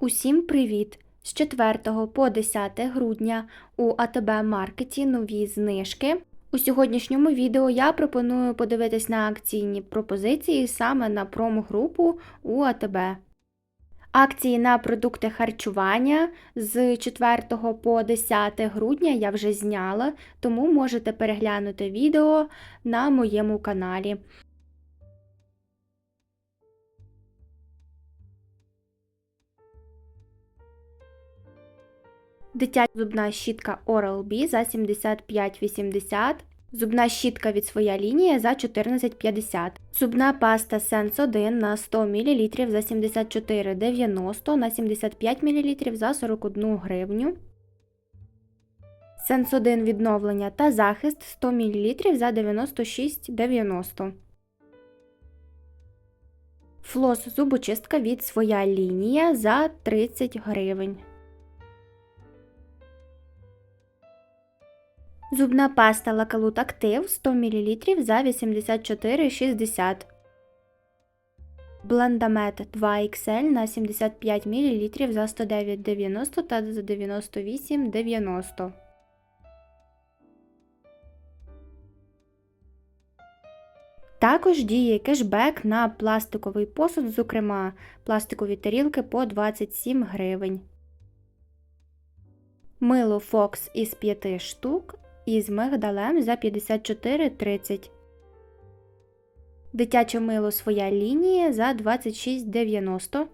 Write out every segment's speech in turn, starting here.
Усім привіт! З 4 по 10 грудня у АТБ Маркеті нові знижки. У сьогоднішньому відео я пропоную подивитись на акційні пропозиції саме на промо-групу у АТБ. Акції на продукти харчування з 4 по 10 грудня я вже зняла, тому можете переглянути відео на моєму каналі. Дитяча зубна щітка Oral-B за 75,80. Зубна щітка від своя лінія за 14,50. Зубна паста Sense 1 на 100 мл за 74,90 на 75 мл за 41 гривню. Sense 1 відновлення та захист 100 мл за 96,90. Флос зубочистка від своя лінія за 30 гривень. Зубна паста Лакалут Актив 100 мл за 84,60. Блендамет 2XL на 75 мл за 109,90 та за 98,90. Також діє кешбек на пластиковий посуд, зокрема пластикові тарілки по 27 гривень. Мило Fox із 5 штук із мигдалем за 54,30. Дитяче мило своя лінія за 26,90.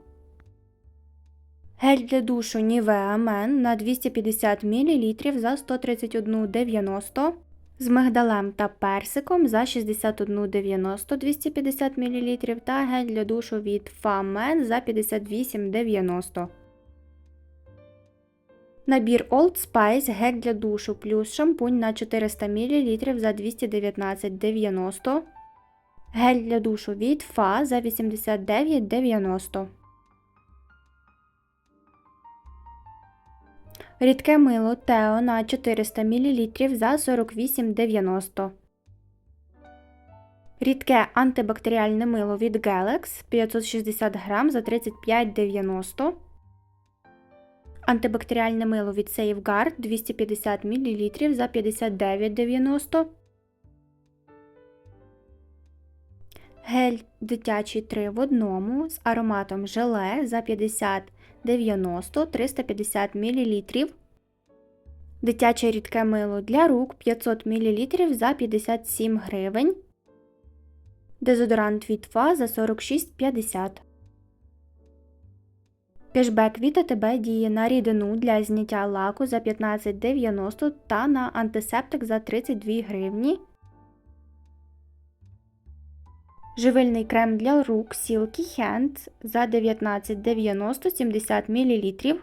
Гель для душу Nivea Men на 250 мл за 131,90 з мигдалем та персиком за 61,90 250 мл та гель для душу від Famen за 58,90 Набір Old Spice гель для душу плюс шампунь на 400 мл за 219,90 Гель для душу від Фа за 89,90 Рідке мило Тео на 400 мл за 48,90 Рідке антибактеріальне мило від Galax 560 г за 35,90 Антибактеріальне мило від Safeguard 250 мл за 59,90 Гель дитячий 3 в одному з ароматом желе за 50,90 350 мл Дитяче рідке мило для рук 500 мл за 57 гривень. Дезодорант від Фа за 46,50 Кешбек від АТБ діє на рідину для зняття лаку за 15,90 та на антисептик за 32 гривні. Живильний крем для рук Silky Hands за 19,90 70 мл.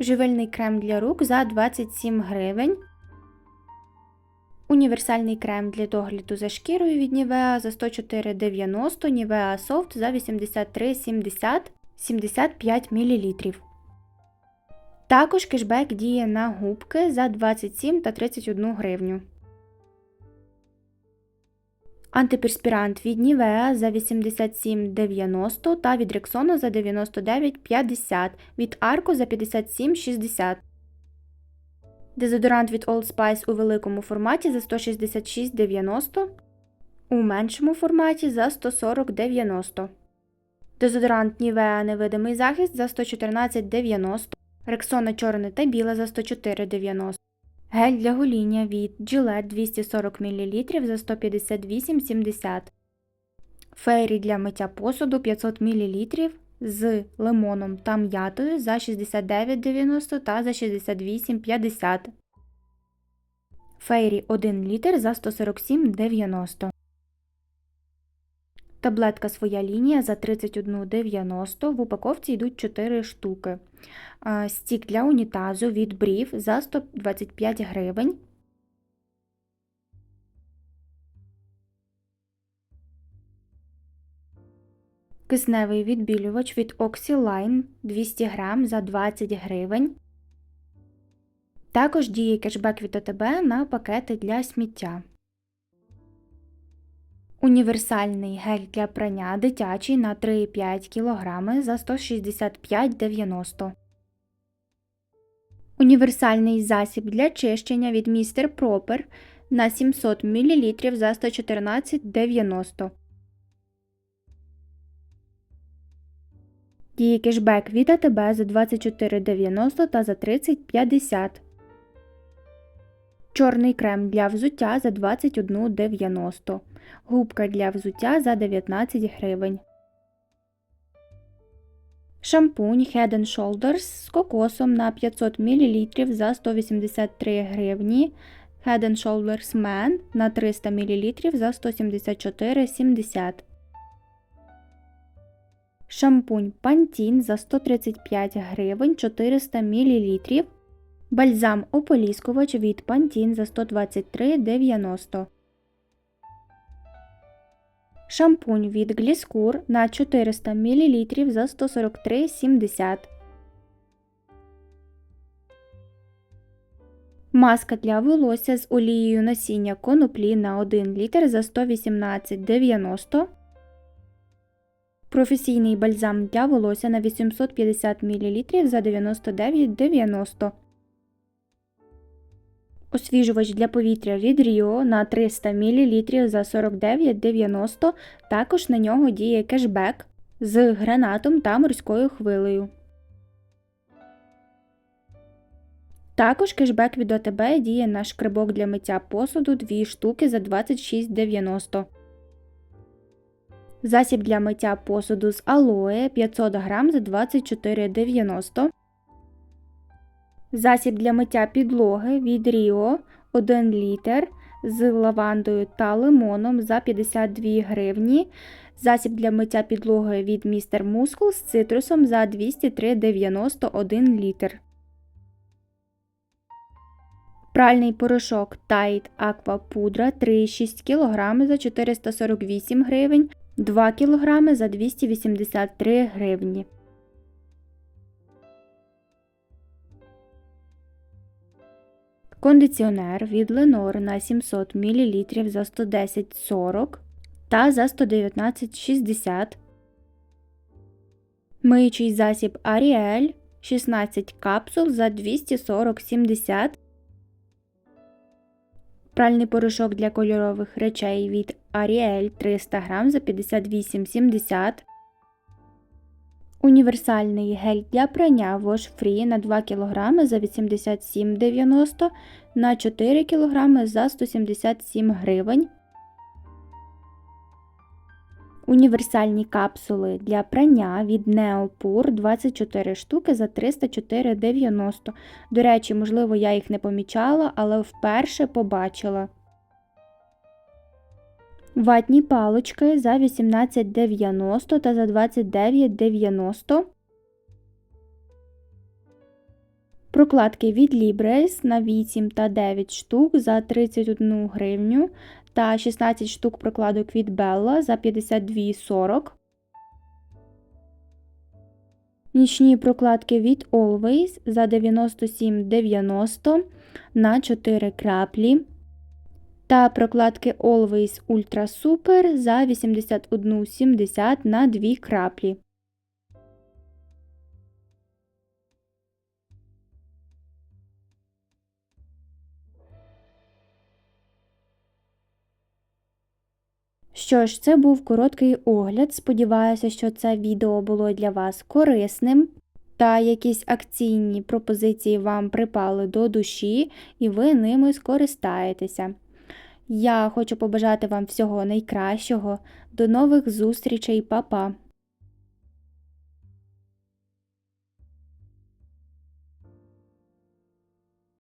Живильний крем для рук за 27 гривень. Універсальний крем для догляду за шкірою від Nivea за 104,90 Nivea Soft за 83,70 75 мл. Також кешбек діє на губки за 27 та 31 гривню. Антиперспірант від Nivea за 87,90 та від Rexona за 99,50, від Arco за 57,60. Дезодорант від Old Spice у великому форматі за 166,90, у меншому форматі за 140,90. Дезодорант Nivea невидимий захист за 114,90, Рексона чорне та біле за 104,90. Гель для гоління від Gillette 240 мл за 158,70. Фейрі для миття посуду 500 мл з лимоном та м'ятою за 69,90 та за 68,50. Фейрі 1 літр за 147,90. Таблетка своя лінія за 31,90 в упаковці йдуть 4 штуки. Стік для унітазу від брів за 125 гривень. Кисневий відбілювач від Oxyline 200 грам за 20 гривень. Також діє кешбек від АТБ на пакети для сміття. Універсальний гель для прання дитячий на 3,5 кг за 165,90. Універсальний засіб для чищення від Mr. Proper на 700 мл за 114,90. Діє кешбек від АТБ за 24,90 та за 30,50. Чорний крем для взуття за 21,90. Губка для взуття за 19 гривень. Шампунь Head Shoulders з кокосом на 500 мл за 183 гривні. Head Shoulders Man на 300 мл за 174,70. Шампунь Pantene за 135 гривень 400 мл. Бальзам ополіскувач від Pantene за 123,90. Шампунь від Гліскур на 400 мл за 143,70. Маска для волосся з олією насіння коноплі на 1 літр за 118,90. Професійний бальзам для волосся на 850 мл за 99,90. Освіжувач для повітря від Rio на 300 мл за 49,90. Також на нього діє кешбек з гранатом та морською хвилею. Також кешбек від ОТБ діє на шкребок для миття посуду 2 штуки за 26,90. Засіб для миття посуду з алоє 500 грам за 24,90. Засіб для миття підлоги від Rio 1 літр з лавандою та лимоном за 52 гривні. Засіб для миття підлоги від Mr. Muscle з цитрусом за 203,91 літр. Пральний порошок Tide Aqua Pudra 3,6 кг за 448 гривень, 2 кг за 283 гривні. Кондиціонер від Lenor на 700 мл за 110,40 та за 119,60. Миючий засіб Ariel 16 капсул за 240,70. Пральний порошок для кольорових речей від Ariel 300 г за 58,70. Універсальний гель для прання Wash Free на 2 кг за 87,90 на 4 кг за 177 гривень. Універсальні капсули для прання від Neopur 24 штуки за 304,90. До речі, можливо, я їх не помічала, але вперше побачила. Ватні палочки за 18,90 та за 29,90. Прокладки від Libres на 8 та 9 штук за 31 гривню та 16 штук прокладок від Bella за 52,40. Нічні прокладки від Always за 97,90 на 4 краплі. Та прокладки Always Ultra Super за 81,70 на 2 краплі. Що ж, це був короткий огляд. Сподіваюся, що це відео було для вас корисним. Та якісь акційні пропозиції вам припали до душі, і ви ними скористаєтеся. Я хочу побажати вам всього найкращого. До нових зустрічей, Па-па!